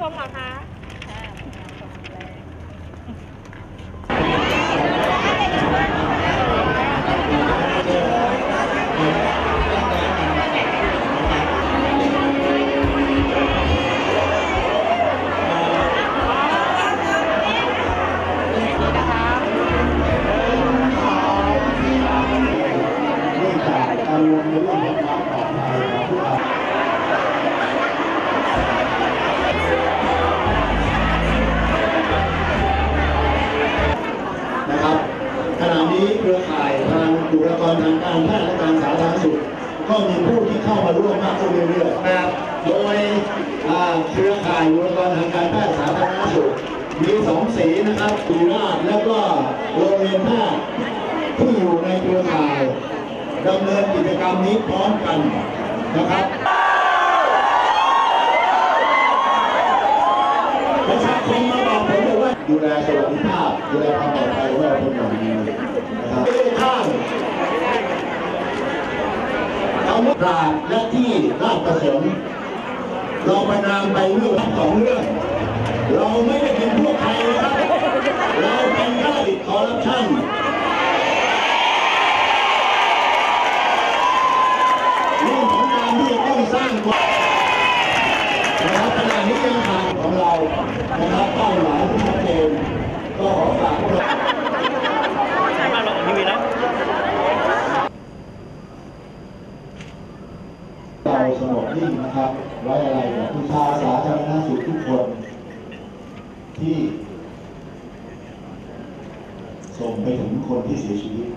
ท่วมเหรอคะเนื่องจากกังวลในเรื่องของความปลอดภัย รือข่ายทางบุคลากรทางการแพทย์และการสาธารณสุข ก็มีผู้ที่เข้ามาร่วมมากขึ้นเรื่อยๆนะครับโดยอ่าเครือข่ายบุคลากรทางการแพทย์สาธารณสุข มีสองสีนะครับสุราษฎร์แล้วก็โรงเรียนแพทย์ที่อยู่ในเครือข่ายดำเนินกิจกรรมนี้พร้อมกันนะครับประชาชนมาบอกผมเลยว่าดูแลสวัสดิภาพดูแลความปลอดภัยของเราเป็นอย่างดีนะครับไม่ได้ข้าม เอาเมื่อปราบและที่ราชประสงค์เราประนามไปเรื่องสองเรื่อง เราไม่ได้เป็นพวกใครนะครับ เราเป็นข้าราชการคอร์รัปชันเรื่องของการที่จะต้องสร้างวนะครับขณะนี้ยังขาดของเรานะครับเป้าหมายที่ชัดเจนก็ขอฝากพวกเรา มาลงทีวีนะ เรา สงบนิ่งนะครับ ไว้อะไรกับผู้ชาสาธารณสุขทุกคนที่ส่งไปถึงคนที่เสียชีวิต